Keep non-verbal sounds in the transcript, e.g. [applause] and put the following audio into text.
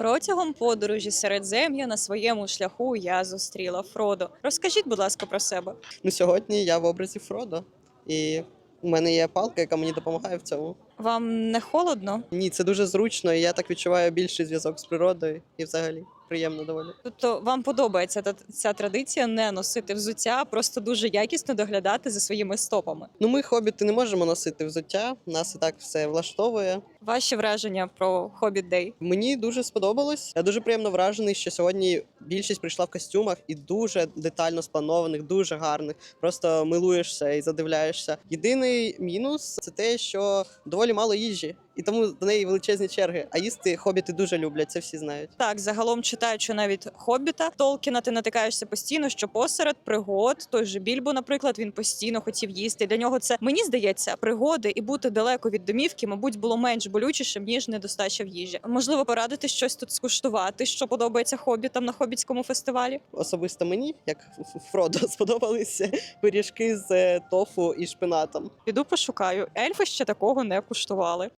Протягом подорожі Середзем'я на своєму шляху я зустріла Фродо. Розкажіть, будь ласка, про себе. Ну, сьогодні я в образі Фродо, і у мене є палка, яка мені допомагає в цьому. Вам не холодно? Ні, це дуже зручно, і я так відчуваю більший зв'язок з природою і взагалі приємно доволі. Тобто вам подобається та- ця традиція не носити взуття, а просто дуже якісно доглядати за своїми стопами. Ну, ми, хобіти, не можемо носити взуття, нас і так все влаштовує. Ваші враження про Hobbit Day? Мені дуже сподобалось. Я дуже приємно вражений, що сьогодні більшість прийшла в костюмах і дуже детально спланованих, дуже гарних. Просто милуєшся і задивляєшся. Єдиний мінус це те, що доволі мало їжі, і тому до неї величезні черги. А їсти хобіти дуже люблять, це всі знають. Так, загалом читаючи навіть Хобіта Толкіна, ти натикаєшся постійно, що посеред пригод той же Більбо, наприклад, він постійно хотів їсти. Для нього це мені здається, пригоди і бути далеко від домівки, мабуть, було менш болючішим ніж недостача в їжі. Можливо, порадити щось тут скуштувати, що подобається хобітам на хобітському фестивалі. Особисто мені, як Фродо, [laughs] сподобалися пиріжки з е, тофу і шпинатом. Піду пошукаю. Ельфи ще такого не куштували влаштували.